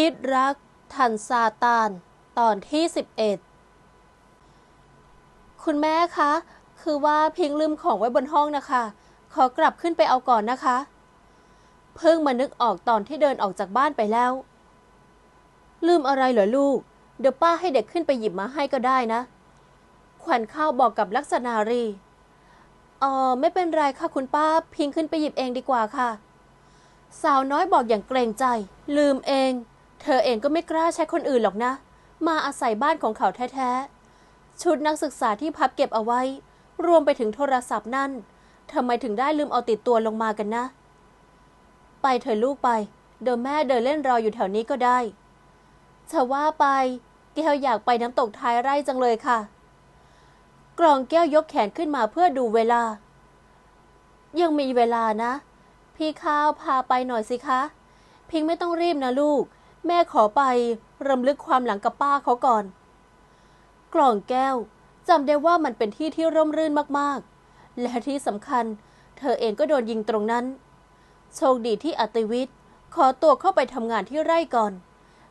พิษรักทันซาตาน ตอนที่ 11 คุณแม่คะ คือว่าพิงลืมของไว้บนห้องนะคะ ขอกลับขึ้นไปเอาก่อนนะคะ เพิ่งมานึกออกตอนที่เดินออกจากบ้านไปแล้ว ลืมอะไรเหรอลูก เดี๋ยวป้าให้เด็กขึ้นไปหยิบมาให้ก็ได้นะ ขวัญข้าวบอกกับลักษณารีเออไม่เป็นไรค่ะคุณป้า พิงขึ้นไปหยิบเองดีกว่าค่ะ สาวน้อยบอกอย่างเกรงใจ ลืมเอง เธอเองก็ไม่กล้าใช้คนอื่นหรอกนะ มาอาศัยบ้านของเขาแท้ๆ ชุดนักศึกษาที่พับเก็บเอาไว้ รวมไปถึงโทรศัพท์นั่นทำไมถึงได้ลืมเอาติดตัวลงมากันนะ ไปเธอะลูกไป เดี๋ยวแม่เดินเล่นรออยู่แถวนี้ก็ได้จะว่าไป แก้วอยากไปน้ำตกท้ายไร่จังเลยค่ะ กรองแก้วยกแขนขึ้นมาเพื่อดูเวลา ยังมีเวลานะ พี่ข้าวพาไปหน่อยสิคะ พิงไม่ต้องรีบนะลูก แม่ขอไปรำลึกความหลังกับป้าเขาก่อน กล่องแก้วจำได้ว่ามันเป็นที่ที่ร่มรื่นมากๆ และที่สำคัญ เธอเองก็โดนยิงตรงนั้น โชคดีที่อติวิทย์ขอตัวเข้าไปทำงานที่ไร่ก่อน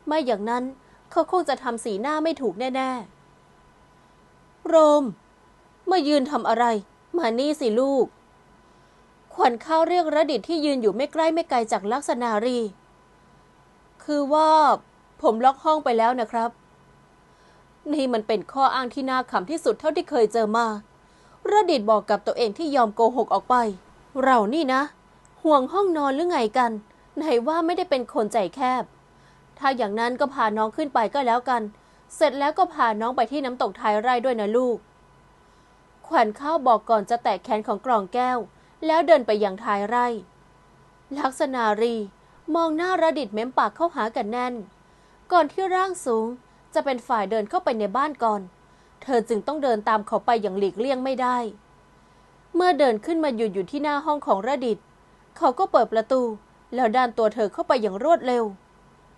ไม่อย่างนั้นเขาคงจะทำสีหน้าไม่ถูกแน่ๆ โรม มายืนทำอะไร มานี่สิลูก ขวัญข้าวเรียกระดิษที่ยืนอยู่ไม่ใกล้ไม่ไกลจากลักษณารี คือว่าผมล็อกห้องไปแล้วนะครับ นี่มันเป็นข้ออ้างที่น่าขำที่สุดเท่าที่เคยเจอมา ระดิษบอกกับตัวเองที่ยอมโกหกออกไป เรานี่นะ ห่วงห้องนอนหรือไงกัน ไหนว่าไม่ได้เป็นคนใจแคบ ถ้าอย่างนั้นก็พาน้องขึ้นไปก็แล้วกัน เสร็จแล้วก็พาน้องไปที่น้ำตกท้ายไร่ด้วยนะลูก ขวัญข้าวบอกก่อนจะแตะแขนของกล่องแก้ว แล้วเดินไปยังท้ายไร่ ลักษณารี มองหน้าระดิษฐ์เม้มปากเข้าหากันแน่น ก่อนที่ร่างสูงจะเป็นฝ่ายเดินเข้าไปในบ้านก่อน เธอจึงต้องเดินตามเขาไปอย่างหลีกเลี่ยงไม่ได้ เมื่อเดินขึ้นมาหยุดอยู่ที่หน้าห้องของระดิษฐ์เขาก็เปิดประตู แล้วดันตัวเธอเข้าไปอย่างรวดเร็ว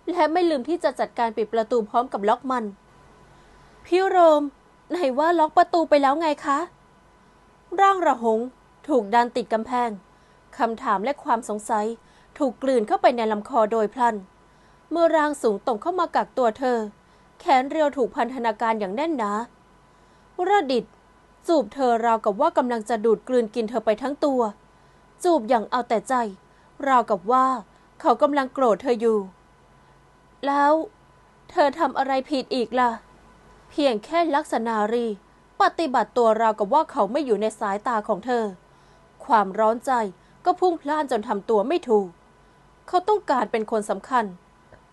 และไม่ลืมที่จะจัดการปิดประตูพร้อมกับล็อกมัน พี่โรมไหนว่าล็อกประตูไปแล้วไงคะ ร่างระหง ถูกดันติดกำแพงคำถามและความสงสัย ถูกกลืนเข้าไปในลำคอโดยพลัน เมื่อร่างสูงตรงเข้ามากักตัวเธอ แขนเรียวถูกพันธนาการอย่างแน่นหนาระดิษฐ์จูบเธอราวกับว่ากำลังจะดูดกลืนกินเธอไปทั้งตัว จูบอย่างเอาแต่ใจ ราวกับว่าเขากำลังโกรธเธออยู่ แล้ว เธอทำอะไรผิดอีกล่ะ เพียงแค่ลักษณารี ปฏิบัติตัวราวกับว่าเขาไม่อยู่ในสายตาของเธอ ความร้อนใจก็พุ่งพล่านจนทำตัวไม่ถูก เขาต้องการเป็นคนสำคัญ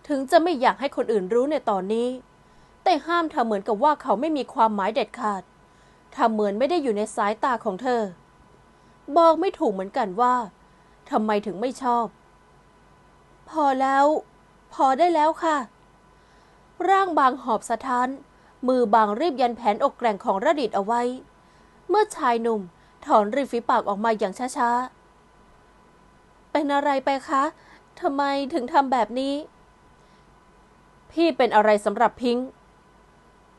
ถึงจะไม่อยากให้คนอื่นรู้ในตอนนี้ แต่ห้ามทำเหมือนกับว่าเขาไม่มีความหมายเด็ดขาดทำเหมือนไม่ได้อยู่ในสายตาของเธอ บอกไม่ถูกเหมือนกันว่าทำไมถึงไม่ชอบ พอแล้ว พอได้แล้วค่ะ ร่างบางหอบสะท้าน มือบางรีบยันแผนอกแกร่งของระดิษฐ์เอาไว้ เมื่อชายหนุ่มถอนริมฝีปากออกมาอย่างช้าๆ เป็นอะไรไปคะ ทำไมถึงทำแบบนี้ พี่เป็นอะไรสำหรับพิงค์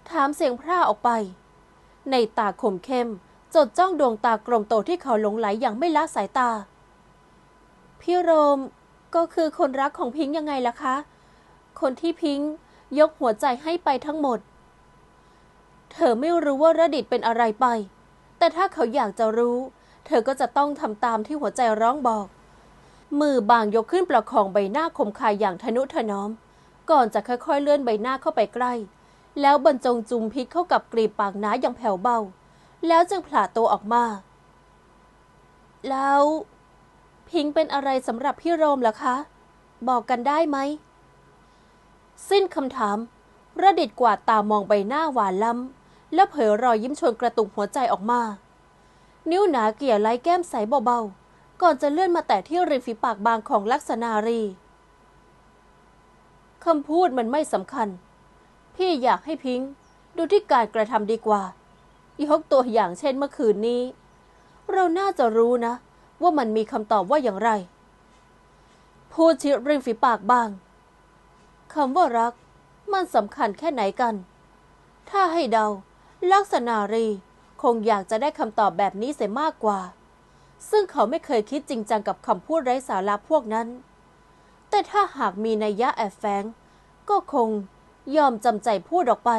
ถามเสียงพร่าออกไป ในตาคมเข้ม จดจ้องดวงตากลมโตที่เขาหลงไหลอย่างไม่ละสายตา พี่โรมก็คือคนรักของพิงค์ยังไงล่ะคะ คนที่พิงค์ยกหัวใจให้ไปทั้งหมด เธอไม่รู้ว่าระดิษฐ์เป็นอะไรไป แต่ถ้าเขาอยากจะรู้ เธอก็จะต้องทำตามที่หัวใจร้องบอก มือบางยกขึ้นประคองใบหน้าคมคายอย่างทนุถนอม ก่อนจะค่อยๆเลื่อนใบหน้าเข้าไปใกล้ แล้วบรรจงจุมพิษเข้ากับกรีบปากหนาอย่างแผ่วเบา แล้วจึงผลาตัวออกมา แล้วพิงเป็นอะไรสำหรับพี่โรมล่ะคะ บอกกันได้ไหม สิ้นคำถาม ระดิษฐ์กวาดตามองใบหน้าหวานล้ำ แล้วเผยรอยยิ้มชวนกระตุกหัวใจออกมา นิ้วหนาเกี่ยไล่แก้มใสเบาๆ ก่อนจะเลื่อนมาแตะที่ริมฝีปากบางของลักษณารีคำพูดมันไม่สำคัญ พี่อยากให้พิงดูที่การกระทำดีกว่า ยกตัวอย่างเช่นเมื่อคืนนี้ เราน่าจะรู้นะ ว่ามันมีคำตอบว่าอย่างไร พูดชิริมฝีปากบางคำว่ารัก มันสำคัญแค่ไหนกัน ถ้าให้เดา ลักษณารีคงอยากจะได้คำตอบแบบนี้เสียมากกว่า ซึ่งเขาไม่เคยคิดจริงจังกับคำพูดไร้สาระพวกนั้น แต่ถ้าหากมีนัยยะแอบแฝงก็คงยอมจำใจพูดออกไป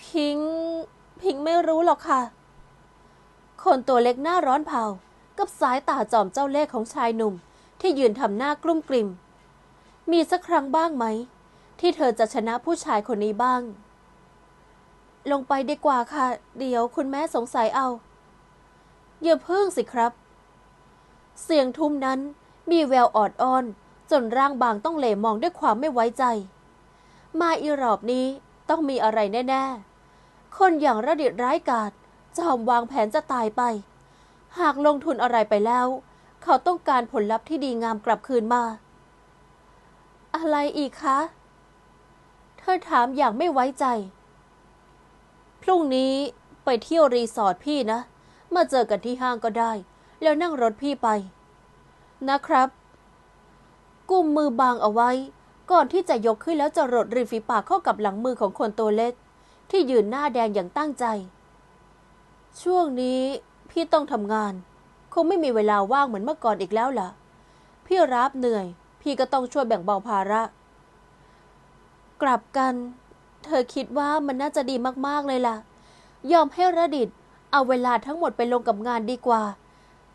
พิง พิงไม่รู้หรอกค่ะ คนตัวเล็กหน้าร้อนเผา กับสายตาจอมเจ้าเล่ห์ของชายหนุ่ม ที่ยืนทำหน้ากลุ้มกลิ่ม มีสักครั้งบ้างไหม ที่เธอจะชนะผู้ชายคนนี้บ้าง ลงไปดีกว่าค่ะ เดี๋ยวคุณแม่สงสัยเอา อย่าเพิ่งสิครับ เสียงทุ้มนั้นมีแววออดอ้อน จนร่างบางต้องเหลมองด้วยความไม่ไว้ใจ มาอีรอบนี้ต้องมีอะไรแน่ๆ คนอย่างระดิดร้ายกาจจอมวางแผนจะตายไป หากลงทุนอะไรไปแล้ว เขาต้องการผลลัพธ์ที่ดีงามกลับคืนมา อะไรอีกคะ เธอถามอย่างไม่ไว้ใจ พรุ่งนี้ไปเที่ยวรีสอร์ทพี่นะ มาเจอกันที่ห้างก็ได้ แล้วนั่งรถพี่ไป นะครับกุมมือบางเอาไว้ ก่อนที่จะยกขึ้นแล้วจะรดริมฝีปากเข้ากับหลังมือของคนตัวเล็ก ที่ยืนหน้าแดงอย่างตั้งใจ ช่วงนี้พี่ต้องทำงาน คงไม่มีเวลาว่างเหมือนเมื่อก่อนอีกแล้วล่ะ พี่รับเหนื่อย พี่ก็ต้องช่วยแบ่งเบาภาระ กลับกัน เธอคิดว่ามันน่าจะดีมากๆเลยล่ะ ยอมให้ระดิต เอาเวลาทั้งหมดไปลงกับงานดีกว่า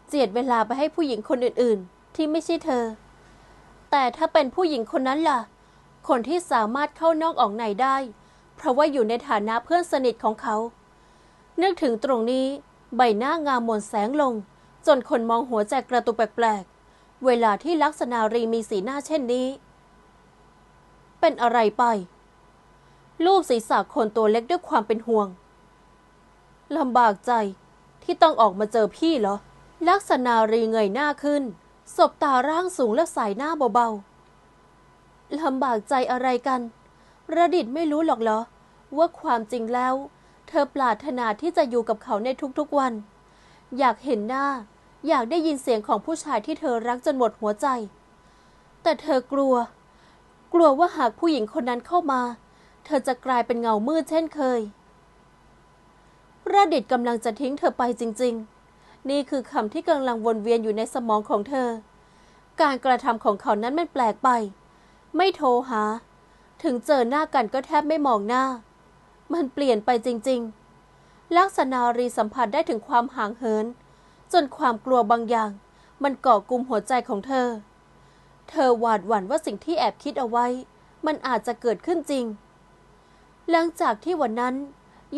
เจียดเวลาไปให้ผู้หญิงคนอื่นๆ ที่ไม่ใช่เธอ แต่ถ้าเป็นผู้หญิงคนนั้นล่ะ คนที่สามารถเข้านอกออกในได้ เพราะว่าอยู่ในฐานะเพื่อนสนิทของเขา นึกถึงตรงนี้ใบหน้างามมนแสงลง จนคนมองหัวใจกระตุกแปลกๆ เวลาที่ลักษณารีมีสีหน้าเช่นนี้ เป็นอะไรไป ลูบศีรษะคนตัวเล็กด้วยความเป็นห่วง ลำบากใจที่ต้องออกมาเจอพี่เหรอ ลักษณารีเงยหน้าขึ้น สบตาร่างสูงและสายหน้าเบาๆ ลำบากใจอะไรกันระดิตไม่รู้หรอกเหรอ ว่าความจริงแล้ว เธอปรารถนาที่จะอยู่กับเขาในทุกๆวัน อยากเห็นหน้า อยากได้ยินเสียงของผู้ชายที่เธอรักจนหมดหัวใจ แต่เธอกลัว กลัวว่าหากผู้หญิงคนนั้นเข้ามา เธอจะกลายเป็นเงามืดเช่นเคย ระดิตกำลังจะทิ้งเธอไปจริง ๆ นี่คือคำที่กำลังวนเวียนอยู่ในสมองของเธอ การกระทำของเขานั้นมันแปลกไป ไม่โทรหา ถึงเจอหน้ากันก็แทบไม่มองหน้า มันเปลี่ยนไปจริง ๆ ลักษณารีสัมผัสได้ถึงความห่างเหิน จนความกลัวบางอย่าง มันเกาะกลุ่มหัวใจของเธอ เธอหวาดหวั่นว่าสิ่งที่แอบคิดเอาไว้ มันอาจจะเกิดขึ้นจริง หลังจากที่วันนั้น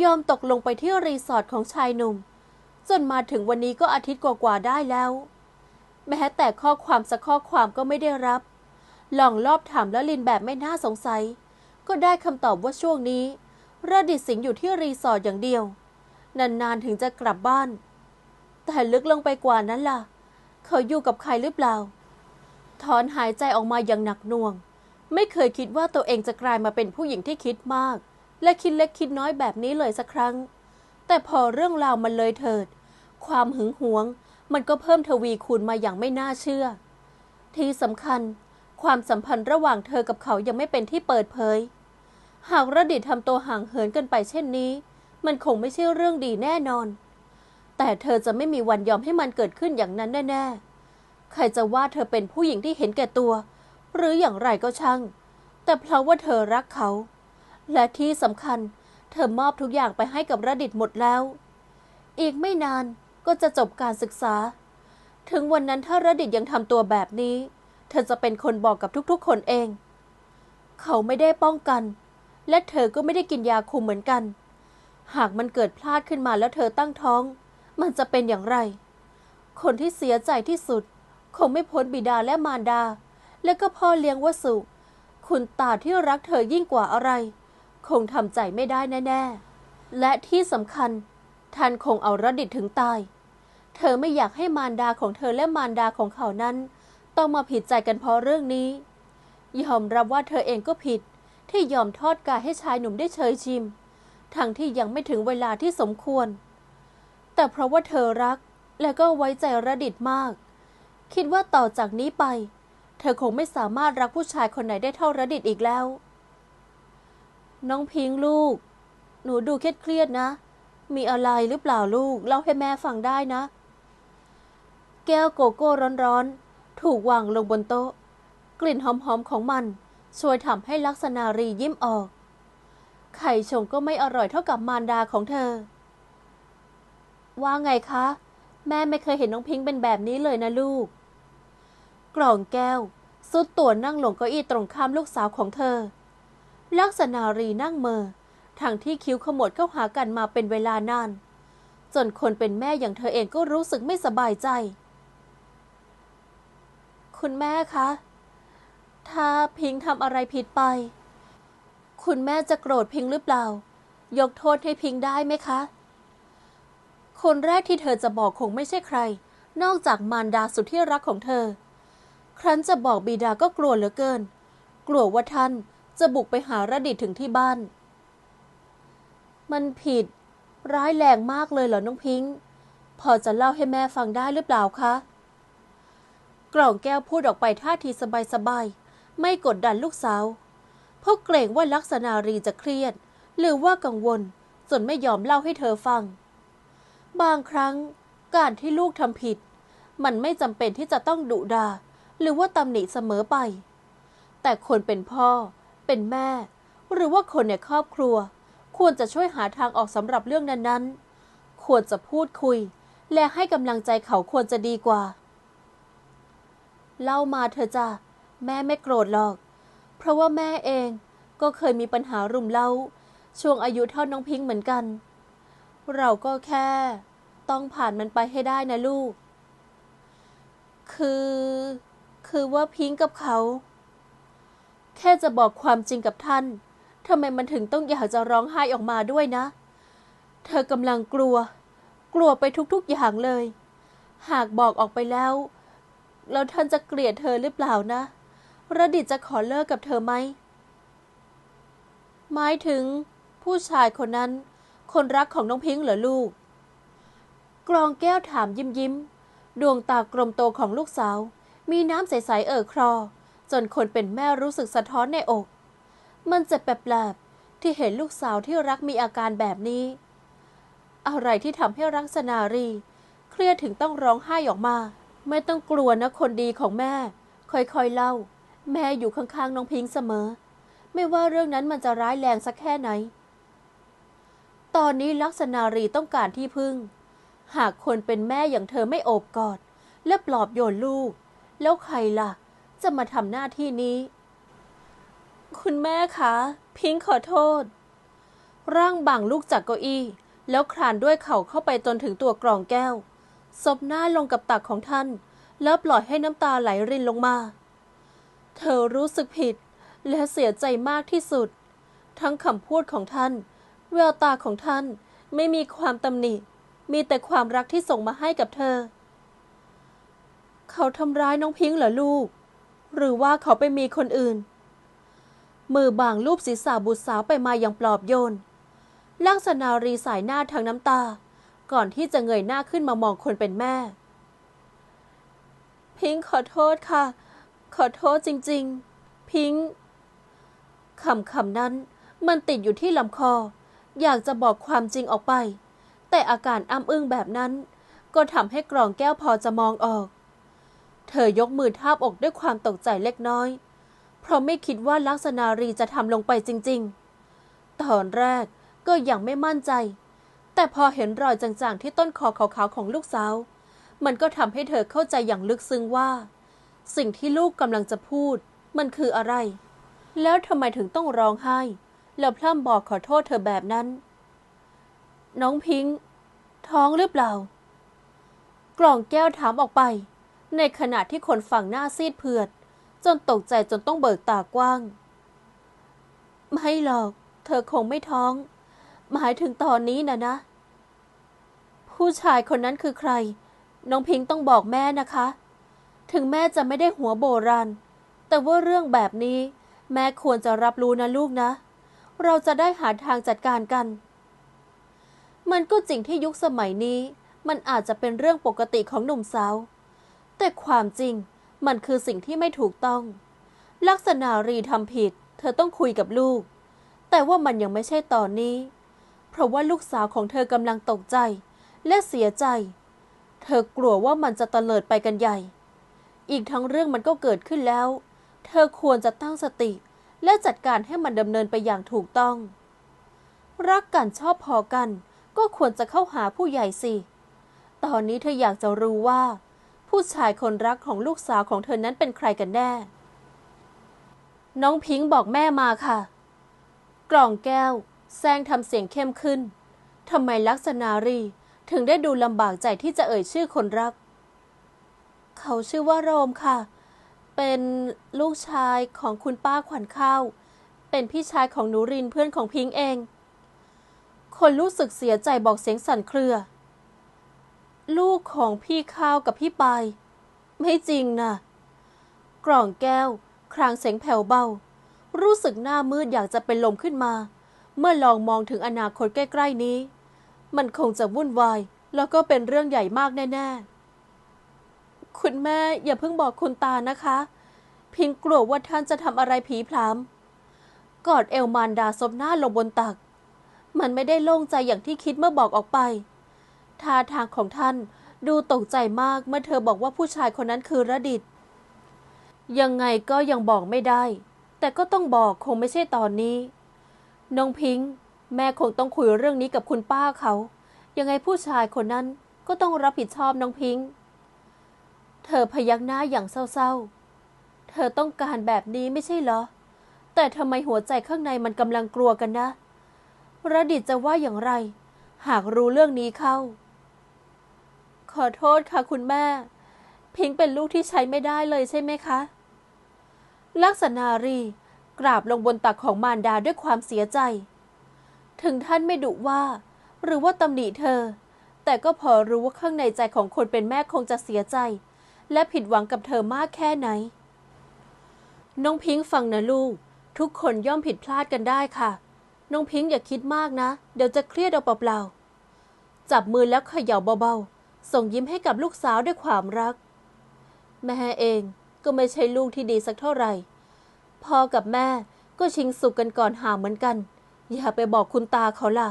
ยอมตกลงไปที่รีสอร์ทของชายหนุ่ม จนมาถึงวันนี้ก็อาทิตย์กว่าๆได้แล้ว แม้แต่ข้อความสักข้อความก็ไม่ได้รับ ลองรอบถามแล้วลินแบบไม่น่าสงสัย ก็ได้คำตอบว่าช่วงนี้ระดิษสิงอยู่ที่รีสอร์ทอย่างเดียว นานๆถึงจะกลับบ้าน แต่ลึกลงไปกว่านั้นล่ะ เขาอยู่กับใครหรือเปล่า ถอนหายใจออกมาอย่างหนักหน่วง ไม่เคยคิดว่าตัวเองจะกลายมาเป็นผู้หญิงที่คิดมาก และคิดเล็กคิดน้อยแบบนี้เลยสักครั้ง แต่พอเรื่องราวมันเลยเถิด ความหึงหวง มันก็เพิ่มทวีคูณมาอย่างไม่น่าเชื่อ ที่สำคัญ ความสัมพันธ์ระหว่างเธอกับเขายังไม่เป็นที่เปิดเผย หากระดิษทำตัวห่างเหินกันไปเช่นนี้ มันคงไม่ใช่เรื่องดีแน่นอน แต่เธอจะไม่มีวันยอมให้มันเกิดขึ้นอย่างนั้นแน่ๆ ใครจะว่าเธอเป็นผู้หญิงที่เห็นแก่ตัว หรืออย่างไรก็ช่าง แต่เพราะว่าเธอรักเขา และที่สำคัญ เธอมอบทุกอย่างไปให้กับระดิษหมดแล้ว อีกไม่นานก็จะจบการศึกษา ถึงวันนั้นถ้าระดิษยังทำตัวแบบนี้ เธอจะเป็นคนบอกกับทุกๆ คนเอง เขาไม่ได้ป้องกัน และเธอก็ไม่ได้กินยาคุมเหมือนกัน หากมันเกิดพลาดขึ้นมาแล้วเธอตั้งท้อง มันจะเป็นอย่างไร คนที่เสียใจที่สุด คงไม่พ้นบิดาและมารดา และก็พ่อเลี้ยงวสุ คุณตาที่รักเธอยิ่งกว่าอะไร คงทำใจไม่ได้แน่ ๆ และที่สำคัญ ท่านคงเอาระดิษถึงตาย เธอไม่อยากให้มารดาของเธอและมารดาของเขานั้น ต้องมาผิดใจกันเพราะเรื่องนี้ ยอมรับว่าเธอเองก็ผิดที่ยอมทอดกายให้ชายหนุ่มได้เชยชิม ทั้งที่ยังไม่ถึงเวลาที่สมควร แต่เพราะว่าเธอรักและก็ไว้ใจระดิษมาก คิดว่าต่อจากนี้ไป เธอคงไม่สามารถรักผู้ชายคนไหนได้เท่าระดิษอีกแล้ว น้องพิงค์ลูก หนูดูเครียดๆนะ มีอะไรหรือเปล่าลูก เล่าให้แม่ฟังได้นะ แก้วโกโก้ร้อนๆ ถูกวางลงบนโต๊ะ กลิ่นหอมๆของมันช่วยทำให้ลักษณารียิ้มออก ไข่ชงก็ไม่อร่อยเท่ากับมารดาของเธอ ว่าไงคะ แม่ไม่เคยเห็นน้องพิงค์เป็นแบบนี้เลยนะลูก กล่องแก้ว สุดตัวนั่งลงเก้าอี้ตรงข้ามลูกสาวของเธอ ลักษณารีนั่งเมอทั้งที่คิ้วขมวดเข้าหากันมาเป็นเวลานาน จนคนเป็นแม่อย่างเธอเองก็รู้สึกไม่สบายใจ คุณแม่คะ ถ้าพิงค์ทำอะไรผิดไป คุณแม่จะโกรธพิงค์หรือเปล่า ยกโทษให้พิงค์ได้ไหมคะ คนแรกที่เธอจะบอกคงไม่ใช่ใคร นอกจากมารดาสุดที่รักของเธอ ครั้นจะบอกบิดาก็กลัวเหลือเกิน กลัวว่าท่าน จะบุกไปหาระดิษฐ์ถึงที่บ้าน มันผิด ร้ายแรงมากเลยเหรอน้องพิงค์พอจะเล่าให้แม่ฟังได้หรือเปล่าคะ กล่องแก้วพูดออกไปท่าทีสบายๆ ไม่กดดันลูกสาว เพราะเกรงว่าลักษณารีจะเครียด หรือว่ากังวล จนไม่ยอมเล่าให้เธอฟัง บางครั้งการที่ลูกทำผิด มันไม่จำเป็นที่จะต้องดุดา หรือว่าตำหนิเสมอไป แต่คนเป็นพ่อ เป็นแม่ หรือว่าคนในครอบครัว ควรจะช่วยหาทางออกสำหรับเรื่องนั้นๆ ควรจะพูดคุย และให้กำลังใจเขาควรจะดีกว่า เล่ามาเธอจ้ะแม่ไม่โกรธหรอก เพราะว่าแม่เองก็เคยมีปัญหารุมเร้า ช่วงอายุเท่าน้องพิงค์เหมือนกัน เราก็แค่ ต้องผ่านมันไปให้ได้นะลูก คือ คือว่าพิงค์กับเขา แค่จะบอกความจริงกับท่านทำไมมันถึงต้องอยากจะร้องไห้ออกมาด้วยนะ เธอกำลังกลัว กลัวไปทุกๆอย่างเลย หากบอกออกไปแล้ว แล้วท่านจะเกลียดเธอหรือเปล่านะ ระดิษฐ์จะขอเลิกกับเธอไหม หมายถึง ผู้ชายคนนั้น คนรักของน้องพิงค์เหรอลูก กรองแก้วถามยิ้มยิ้ม ดวงตากลมโตของลูกสาว มีน้ำใสๆเอ่อครอ จนคนเป็นแม่รู้สึกสะท้อนในอก มันเจ็บแปลบๆที่เห็นลูกสาวที่รักมีอาการแบบนี้ อะไรที่ทำให้รักษนารี เครียดถึงต้องร้องไห้ออกมา ไม่ต้องกลัวนะคนดีของแม่ ค่อยๆเล่า แม่อยู่ข้างๆน้องพิงเสมอ ไม่ว่าเรื่องนั้นมันจะร้ายแรงสักแค่ไหน ตอนนี้ลักษณารีต้องการที่พึ่ง หากคนเป็นแม่อย่างเธอไม่โอบกอด และปลอบโยนลูก แล้วใครล่ะ จะมาทำหน้าที่นี้ คุณแม่คะ พิงค์ขอโทษ ร่างบังลูกจากเก้าอี้ แล้วคลานด้วยเข่าเข้าไปจนถึงตัวกรองแก้วซบหน้าลงกับตักของท่าน แล้วปล่อยให้น้ำตาไหลรินลงมา เธอรู้สึกผิด และเสียใจมากที่สุด ทั้งคำพูดของท่าน แววตาของท่านไม่มีความตำหนิ มีแต่ความรักที่ส่งมาให้กับเธอ เขาทำร้ายน้องพิงค์เหรอลูก หรือว่าเขาไปมีคนอื่น มือบางรูปศีรษะบุตรสาวไปมาอย่างปลอบโยนลักษณารีสายหน้าทางน้ำตา ก่อนที่จะเงยหน้าขึ้นมามองคนเป็นแม่ พิงค์ขอโทษค่ะ ขอโทษจริง ๆ พิงค์คำคำนั้นมันติดอยู่ที่ลำคอ อยากจะบอกความจริงออกไป แต่อาการอ้ำอึ้งแบบนั้น ก็ทำให้กรองแก้วพอจะมองออก เธอยกมือทาบอกด้วยความตกใจเล็กน้อย เพราะไม่คิดว่าลักษณารีจะทำลงไปจริง ๆ ตอนแรกก็ยังไม่มั่นใจ แต่พอเห็นรอยจางๆ ที่ต้นคอขาวๆของลูกสาว มันก็ทำให้เธอเข้าใจอย่างลึกซึ้งว่า สิ่งที่ลูกกำลังจะพูด มันคืออะไร แล้วทำไมถึงต้องร้องไห้ แล้วพร่ำบอกขอโทษเธอแบบนั้น น้องพิงค์ท้องหรือเปล่า กล่องแก้วถามออกไป ในขณะที่คนฝั่งหน้าซีดเผือด จนตกใจจนต้องเบิกตากว้าง ไม่หรอก เธอคงไม่ท้อง หมายถึงตอนนี้นะนะ ผู้ชายคนนั้นคือใคร น้องพิงต้องบอกแม่นะคะ ถึงแม่จะไม่ได้หัวโบราณ แต่ว่าเรื่องแบบนี้ แม่ควรจะรับรู้นะลูกนะ เราจะได้หาทางจัดการกัน มันก็จริงที่ยุคสมัยนี้ มันอาจจะเป็นเรื่องปกติของหนุ่มสาว แต่ความจริงมันคือสิ่งที่ไม่ถูกต้อง ลักษณะรีทำผิด เธอต้องคุยกับลูก แต่ว่ามันยังไม่ใช่ตอนนี้ เพราะว่าลูกสาวของเธอกำลังตกใจ และเสียใจ เธอกลัวว่ามันจะเลิดไปกันใหญ่ อีกทั้งเรื่องมันก็เกิดขึ้นแล้ว เธอควรจะตั้งสติ และจัดการให้มันดำเนินไปอย่างถูกต้อง รักกันชอบพอกัน ก็ควรจะเข้าหาผู้ใหญ่สิ ตอนนี้เธออยากจะรู้ว่า ผู้ชายคนรักของลูกสาวของเธอนั้นเป็นใครกันแน่ น้องพิงบอกแม่มาค่ะ กล่องแก้ว แซงทำเสียงเข้มขึ้นทำไมลักษณารีถึงได้ดูลำบากใจที่จะเอ่ยชื่อคนรัก เขาชื่อว่าโรมค่ะ เป็นลูกชายของคุณป้าขวัญข้าว เป็นพี่ชายของหนูรินเพื่อนของพิงเอง คนรู้สึกเสียใจบอกเสียงสั่นเครือ ลูกของพี่ข้าวกับพี่ปาย ไม่จริงนะกล่องแก้ว ครางเสียงแผ่วเบา รู้สึกหน้ามืดอยากจะเป็นลมขึ้นมา เมื่อลองมองถึงอนาคตใกล้ๆนี้ มันคงจะวุ่นวาย แล้วก็เป็นเรื่องใหญ่มากแน่ๆ คุณแม่อย่าเพิ่งบอกคุณตานะคะ พิงกลัวว่าท่านจะทำอะไรผีพรามกอดเอลมานดาซบหน้าลงบนตัก มันไม่ได้โล่งใจอย่างที่คิดเมื่อบอกออกไป ท่าทางของท่าน ดูตกใจมากเมื่อเธอบอกว่าผู้ชายคนนั้นคือระดิต ยังไงก็ยังบอกไม่ได้ แต่ก็ต้องบอกคงไม่ใช่ตอนนี้ น้องพิงค์แม่คงต้องคุยเรื่องนี้กับคุณป้าเขา ยังไงผู้ชายคนนั้นก็ต้องรับผิดชอบน้องพิงค์เธอพยักหน้าอย่างเศร้าๆ เธอต้องการแบบนี้ไม่ใช่เหรอ แต่ทำไมหัวใจข้างในมันกำลังกลัวกันนะ ระดิตจะว่าอย่างไร หากรู้เรื่องนี้เข้า ขอโทษค่ะคุณแม่ พิงค์เป็นลูกที่ใช้ไม่ได้เลยใช่ไหมคะ ลักษณารี กราบลงบนตักของมารดาด้วยความเสียใจ ถึงท่านไม่ดุว่า หรือว่าตำหนิเธอ แต่ก็พอรู้ว่าข้างในใจของคนเป็นแม่คงจะเสียใจ และผิดหวังกับเธอมากแค่ไหน น้องพิงค์ฟังนะลูก ทุกคนย่อมผิดพลาดกันได้ค่ะ น้องพิงค์อย่าคิดมากนะ เดี๋ยวจะเครียดเอาเปล่าๆจับมือแล้วเขย่าเบาๆ ส่งยิ้มให้กับลูกสาวด้วยความรัก แม่เองก็ไม่ใช่ลูกที่ดีสักเท่าไหร่พ่อกับแม่ก็ชิงสุกกันก่อนห่าเหมือนกัน อย่าไปบอกคุณตาเขาล่ะ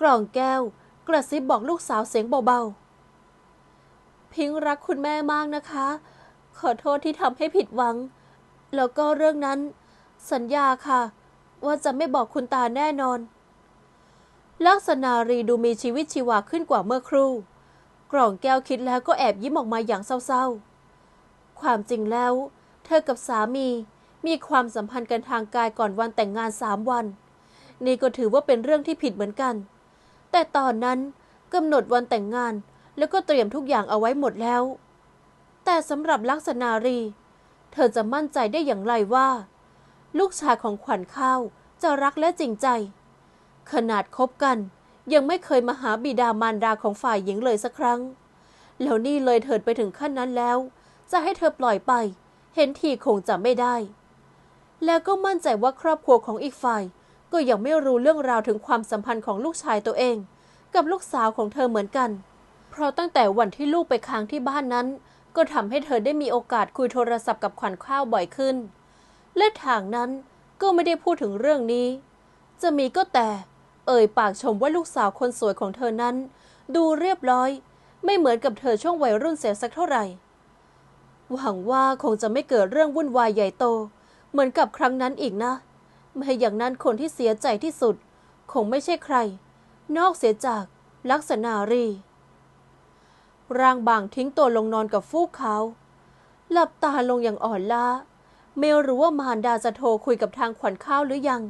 กล่องแก้วกระซิบบอกลูกสาวเสียงเบาๆ พิงค์รักคุณแม่มากนะคะ ขอโทษที่ทำให้ผิดหวัง แล้วก็เรื่องนั้น สัญญาค่ะ ว่าจะไม่บอกคุณตาแน่นอน ลักษณารีดูมีชีวิตชีวาขึ้นกว่าเมื่อครู่ กล่องแก้วคิดแล้วก็แอบยิ้มออกมาอย่างเศร้าๆ ความจริงแล้ว เธอกับสามีมีความสัมพันธ์กันทางกายก่อนวันแต่งงานสามวัน นี่ก็ถือว่าเป็นเรื่องที่ผิดเหมือนกัน แต่ตอนนั้นกำหนดวันแต่งงานแล้วก็เตรียมทุกอย่างเอาไว้หมดแล้ว แต่สำหรับลักษณารี เธอจะมั่นใจได้อย่างไรว่า ลูกชายของขวัญข้าวจะรักและจริงใจ ขนาดคบกัน ยังไม่เคยมาหาบิดามารดาของฝ่ายหญิงเลยสักครั้ง แล้วนี่เลยเถิดไปถึงขั้นนั้นแล้ว จะให้เธอปล่อยไป เห็นทีคงจะไม่ได้ แล้วก็มั่นใจว่าครอบครัวของอีกฝ่าย ก็ยังไม่รู้เรื่องราวถึงความสัมพันธ์ของลูกชายตัวเอง กับลูกสาวของเธอเหมือนกัน เพราะตั้งแต่วันที่ลูกไปค้างที่บ้านนั้น ก็ทำให้เธอได้มีโอกาสคุยโทรศัพท์กับขวัญข้าวบ่อยขึ้น และทางนั้นก็ไม่ได้พูดถึงเรื่องนี้ จะมีก็แต่ เอ่ยปากชมว่าลูกสาวคนสวยของเธอนั้น ดูเรียบร้อย ไม่เหมือนกับเธอช่วงวัยรุ่นเสียสักเท่าไหร่ หวังว่าคงจะไม่เกิดเรื่องวุ่นวายใหญ่โต เหมือนกับครั้งนั้นอีกนะ ไม่อย่างนั้นคนที่เสียใจที่สุด คงไม่ใช่ใคร นอกเสียจากลักษณารี ร่างบางทิ้งตัวลงนอนกับฟูกเขาหลับตาลงอย่างอ่อนล้าไม่รู้ว่ามารดาจะโทรคุยกับทางขวัญข้าวหรือยัง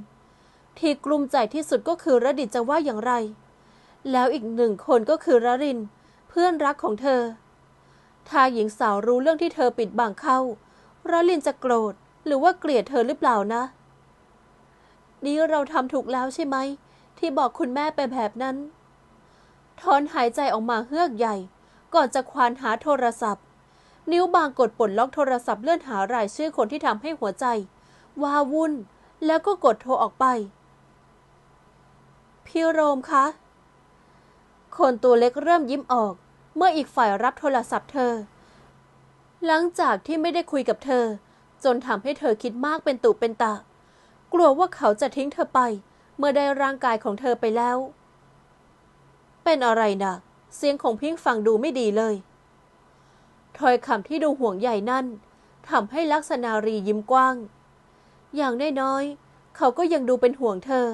ที่กลุ้มใจที่สุดก็คือระดิตจะว่าอย่างไร แล้วอีกหนึ่งคนก็คือระริน เพื่อนรักของเธอ ถ้าหญิงสาวรู้เรื่องที่เธอปิดบังเข้าระลินจะโกรธหรือว่าเกลียดเธอหรือเปล่านะ นี่เราทำถูกแล้วใช่ไหม ที่บอกคุณแม่ไปแบบนั้นถอนหายใจออกมาเฮือกใหญ่ ก่อนจะควานหาโทรศัพท์ นิ้วบางกดปลดล็อกโทรศัพท์เลื่อนหารายชื่อคนที่ทำให้หัวใจ วาวุ่น แล้วก็กดโทรออกไป พี่โรมคะ คนตัวเล็กเริ่มยิ้มออก เมื่ออีกฝ่ายรับโทรศัพท์เธอ หลังจากที่ไม่ได้คุยกับเธอ จนทำให้เธอคิดมากเป็นตุเป็นตะ กลัวว่าเขาจะทิ้งเธอไป เมื่อได้ร่างกายของเธอไปแล้ว เป็นอะไรนะเสียงของพิงฟังดูไม่ดีเลยถ้อยคำที่ดูห่วงใหญ่นั่นทำให้ลักษณารียิ้มกว้าง อย่างน้อยๆเขาก็ยังดูเป็นห่วงเธอ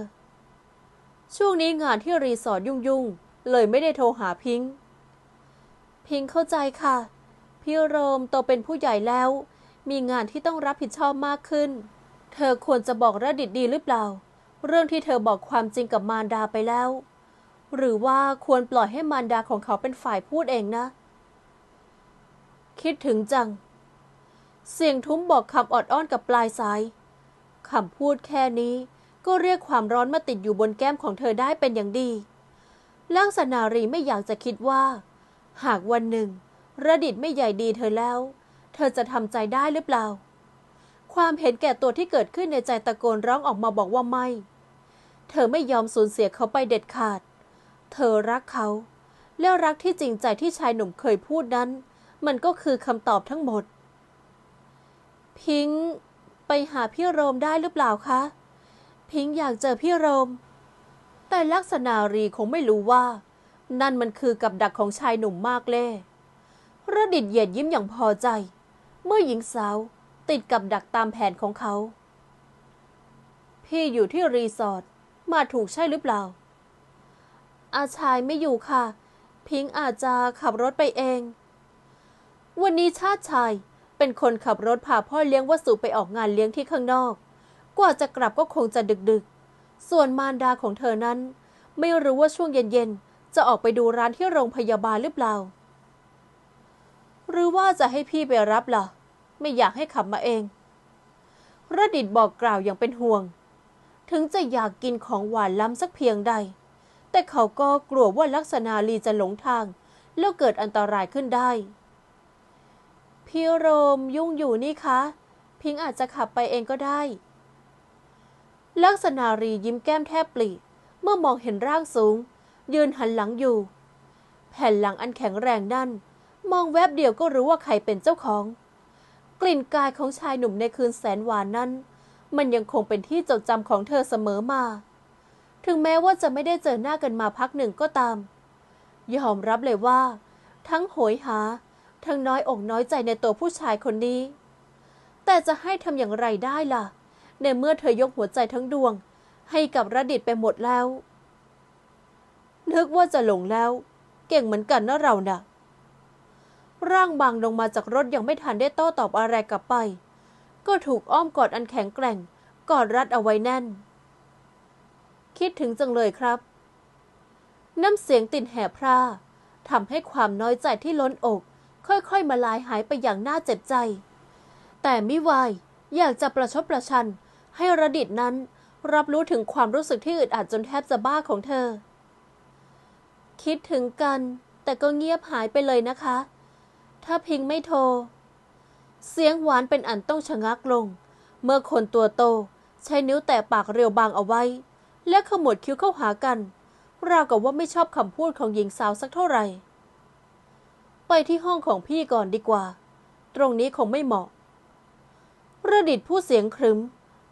ช่วงนี้งานที่รีสอร์ทยุ่งๆ เลยไม่ได้โทรหาพิงค์ พิงค์เข้าใจค่ะ พี่โรมโตเป็นผู้ใหญ่แล้ว มีงานที่ต้องรับผิดชอบมากขึ้น เธอควรจะบอกระดิดดีหรือเปล่า เรื่องที่เธอบอกความจริงกับมารดาไปแล้ว หรือว่าควรปล่อยให้มารดาของเขาเป็นฝ่ายพูดเองนะ คิดถึงจัง เสียงทุ้มบอกคำออดอ้อนกับปลายสายคำพูดแค่นี้ ก็เรียกความร้อนมาติดอยู่บนแก้มของเธอได้เป็นอย่างดีล่างสนารีไม่อยากจะคิดว่า หากวันหนึ่ง ระดิตไม่ใหญ่ดีเธอแล้ว เธอจะทำใจได้หรือเปล่า ความเห็นแก่ตัวที่เกิดขึ้นในใจตะโกนร้องออกมาบอกว่าไม่ เธอไม่ยอมสูญเสียเขาไปเด็ดขาด เธอรักเขาแล้วรักที่จริงใจที่ชายหนุ่มเคยพูดนั้น มันก็คือคำตอบทั้งหมด พิงค์ไปหาพี่โรมได้หรือเปล่าคะ พิงค์อยากเจอพี่โรม แต่ลักษณารีคงไม่รู้ว่า นั่นมันคือกับดักของชายหนุ่มมากเล่ระดิดเหยียดยิ้มอย่างพอใจ เมื่อหญิงสาวติดกับดักตามแผนของเขา พี่อยู่ที่รีสอร์ทมาถูกใช่หรือเปล่า อาชายไม่อยู่ค่ะ พิงค์อาจจะขับรถไปเอง วันนี้ชาติชายเป็นคนขับรถพาพ่อเลี้ยงวสุไปออกงานเลี้ยงที่ข้างนอก กว่าจะกลับก็คงจะดึกๆ ส่วนมารดาของเธอนั้น ไม่รู้ว่าช่วงเย็นๆ จะออกไปดูร้านที่โรงพยาบาลหรือเปล่า หรือว่าจะให้พี่ไปรับล่ะ ไม่อยากให้ขับมาเอง ระดิดบอกกล่าวอย่างเป็นห่วง ถึงจะอยากกินของหวานล้ำสักเพียงใด แต่เขาก็กลัวว่าลักษณะลีจะหลงทาง แล้วเกิดอันตรายขึ้นได้พี่โรมยุ่งอยู่นี่คะ พิงอาจจะขับไปเองก็ได้ ลักษณะรียิ้มแก้มแทบปลีเมื่อมองเห็นร่างสูง ยืนหันหลังอยู่ แผ่นหลังอันแข็งแรงนั่น มองแวบเดียวก็รู้ว่าใครเป็นเจ้าของ กลิ่นกายของชายหนุ่มในคืนแสนหวานนั้น มันยังคงเป็นที่จดจำของเธอเสมอมา ถึงแม้ว่าจะไม่ได้เจอหน้ากันมาพักหนึ่งก็ตาม ยอมรับเลยว่า ทั้งโหยหา ทั้งน้อยอกน้อยใจในตัวผู้ชายคนนี้ แต่จะให้ทำอย่างไรได้ล่ะ ในเมื่อเธอยกหัวใจทั้งดวง ให้กับระดิตไปหมดแล้ว นึกว่าจะหลงแล้ว เก่งเหมือนกันนะเรานะ่ะ ร่างบางลงมาจากรถยังไม่ทันได้โต้ตอบอะไรกลับไป ก็ถูกอ้อมกอดอันแข็งแกร่งกอดรัดเอาไว้แน่น คิดถึงจังเลยครับ น้ำเสียงติดแห่พร่าทำให้ความน้อยใจที่ล้นอก ค่อยๆ มาลายหายไปอย่างน่าเจ็บใจ แต่มิวายอยากจะประชดประชัน ให้ระดิตนั้นรับรู้ถึงความรู้สึกที่อึดอัดจนแทบจะบ้าของเธอ คิดถึงกัน แต่ก็เงียบหายไปเลยนะคะ ถ้าพิงไม่โทร เสียงหวานเป็นอันต้องชะงักลง เมื่อคนตัวโตใช้นิ้วแตะปากเรียวบางเอาไว้ และขมวดคิ้วเข้าหากัน ราวกับว่าไม่ชอบคำพูดของหญิงสาวสักเท่าไหร่ ไปที่ห้องของพี่ก่อนดีกว่า ตรงนี้คงไม่เหมาะ ระดิตผู้เสียงครึ้ม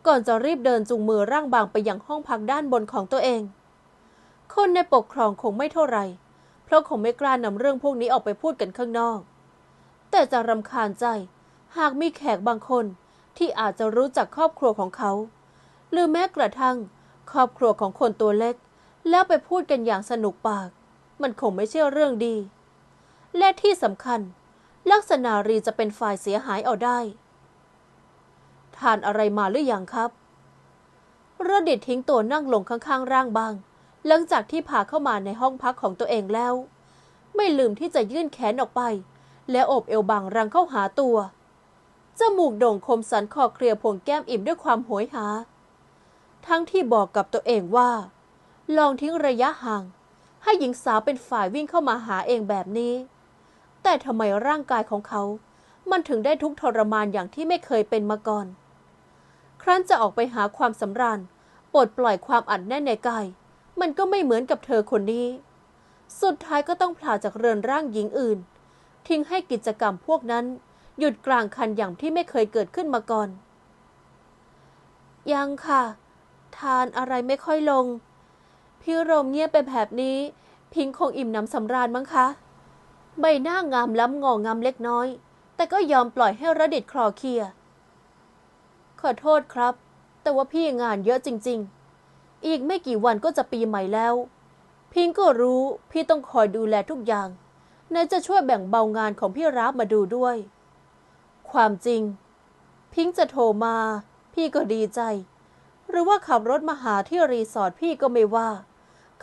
ก่อนจะรีบเดินจูงมือร่างบางไปยังห้องพักด้านบนของตัวเอง คนในปกครองคงไม่เท่าไหร่ เพราะคงไม่กล้านำเรื่องพวกนี้ออกไปพูดกันข้างนอก แต่จะรำคาญใจ หากมีแขกบางคนที่อาจจะรู้จักครอบครัวของเขา หรือแม้กระทั่ง ครอบครัวของคนตัวเล็ก แล้วไปพูดกันอย่างสนุกปาก มันคงไม่ใช่เรื่องดี และที่สำคัญ ลักษณะรีจะเป็นฝ่ายเสียหายเอาได้ ทานอะไรมาหรือยังครับระดิดทิ้งตัวนั่งลงข้างๆ ร่างบาง หลังจากที่พาเข้ามาในห้องพักของตัวเองแล้ว ไม่ลืมที่จะยื่นแขนออกไป และโอบเอวบางรังเข้าหาตัวจมูกโด่งคมสันคอเคลียร์พวงแก้มอิ่มด้วยความโหยหา ทั้งที่บอกกับตัวเองว่า ลองทิ้งระยะห่าง ให้หญิงสาวเป็นฝ่ายวิ่งเข้ามาหาเองแบบนี้ แต่ทำไมร่างกายของเขา มันถึงได้ทุกทรมานอย่างที่ไม่เคยเป็นมาก่อน ครั้นจะออกไปหาความสำราญปลดปล่อยความอัดแน่นในกาย มันก็ไม่เหมือนกับเธอคนนี้ สุดท้ายก็ต้องพลาจากเรือนร่างหญิงอื่น ทิ้งให้กิจกรรมพวกนั้น หยุดกลางคันอย่างที่ไม่เคยเกิดขึ้นมาก่อน ยังค่ะ ทานอะไรไม่ค่อยลง พี่โรมเงียบไปแบบนี้ พิงคงอิ่มน้ำสำราญมั้งคะ ใบหน้างามล้ำงองามเล็กน้อย แต่ก็ยอมปล่อยให้ระดิดคลอเคลีย ขอโทษครับ แต่ว่าพี่งานเยอะจริง ๆ อีกไม่กี่วันก็จะปีใหม่แล้ว พิงก็รู้พี่ต้องคอยดูแลทุกอย่างไหนจะช่วยแบ่งเบางานของพี่รับมาดูด้วย ความจริง พิงจะโทรมา พี่ก็ดีใจ หรือว่าขับรถมาหาที่รีสอร์ทพี่ก็ไม่ว่า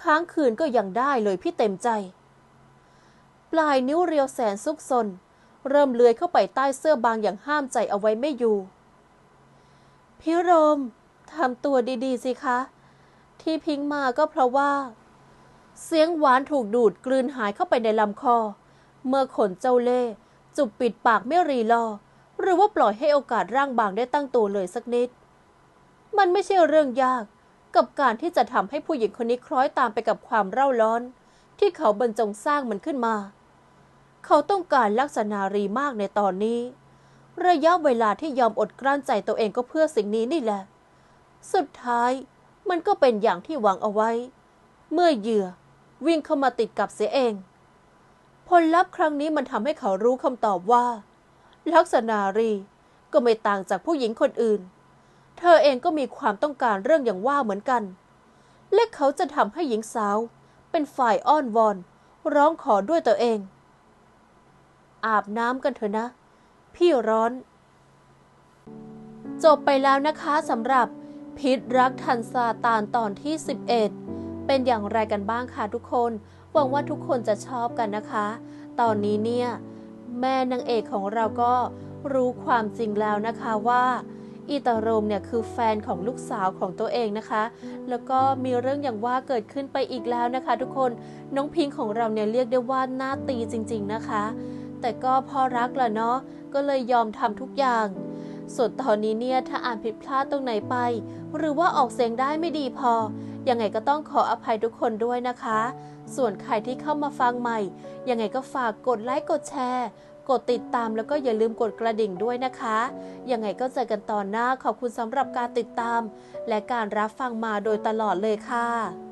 ค้างคืนก็ยังได้เลยพี่เต็มใจ ปลายนิ้วเรียวแสนซุกซนเริ่มเลื้อยเข้าไปใต้เสื้อบางอย่างห้ามใจเอาไว้ไม่อยู่ พี่โรมทำตัวดีๆสิคะ ที่พิงมาก็เพราะว่า เสียงหวานถูกดูดกลืนหายเข้าไปในลำคอ เมื่อขนเจ้าเล่จุบปิดปากไม่รีรอ หรือว่าปล่อยให้โอกาสร่างบางได้ตั้งตัวเลยสักนิด มันไม่ใช่เรื่องยากกับการที่จะทำให้ผู้หญิงคนนี้คล้อยตามไปกับความเร่าร้อน ที่เขาบรรจงสร้างมันขึ้นมา เขาต้องการลักษณารีมากในตอนนี้ ระยะเวลาที่ยอมอดกลั้นใจตัวเองก็เพื่อสิ่งนี้นี่แหละ สุดท้ายมันก็เป็นอย่างที่หวังเอาไว้ เมื่อเหยื่อวิ่งเข้ามาติดกับเสียเอง ผลลัพธ์ครั้งนี้มันทำให้เขารู้คำตอบว่า ลักษณารีก็ไม่ต่างจากผู้หญิงคนอื่น เธอเองก็มีความต้องการเรื่องอย่างว่าเหมือนกัน และเขาจะทำให้หญิงสาว เป็นฝ่ายอ้อนวอน ร้องขอด้วยตัวเอง อาบน้ำกันเถอะนะ พี่ร้อน จบไปแล้วนะคะสำหรับพิษรักทันซาตานตอนที่ 11 เป็นอย่างไรกันบ้างคะทุกคน หวังว่าทุกคนจะชอบกันนะคะ ตอนนี้เนี่ย แม่นางเอกของเราก็รู้ความจริงแล้วนะคะว่าอีตาโรมเนี่ยคือแฟนของลูกสาวของตัวเองนะคะ แล้วก็มีเรื่องอย่างว่าเกิดขึ้นไปอีกแล้วนะคะ ทุกคน น้องพิงของเราเนี่ยเรียกได้ว่าหน้าตีจริง ๆนะคะ แต่ก็พอรักแหละเนาะก็เลยยอมทำทุกอย่าง ส่วนตอนนี้เนี่ยถ้าอ่านผิดพลาดตรงไหนไป หรือว่าออกเสียงได้ไม่ดีพอ ยังไงก็ต้องขออภัยทุกคนด้วยนะคะ ส่วนใครที่เข้ามาฟังใหม่ ยังไงก็ฝากกดไลค์กดแชร์ กดติดตามแล้วก็อย่าลืมกดกระดิ่งด้วยนะคะ ยังไงก็เจอกันตอนหน้าขอบคุณสำหรับการติดตาม และการรับฟังมาโดยตลอดเลยค่ะ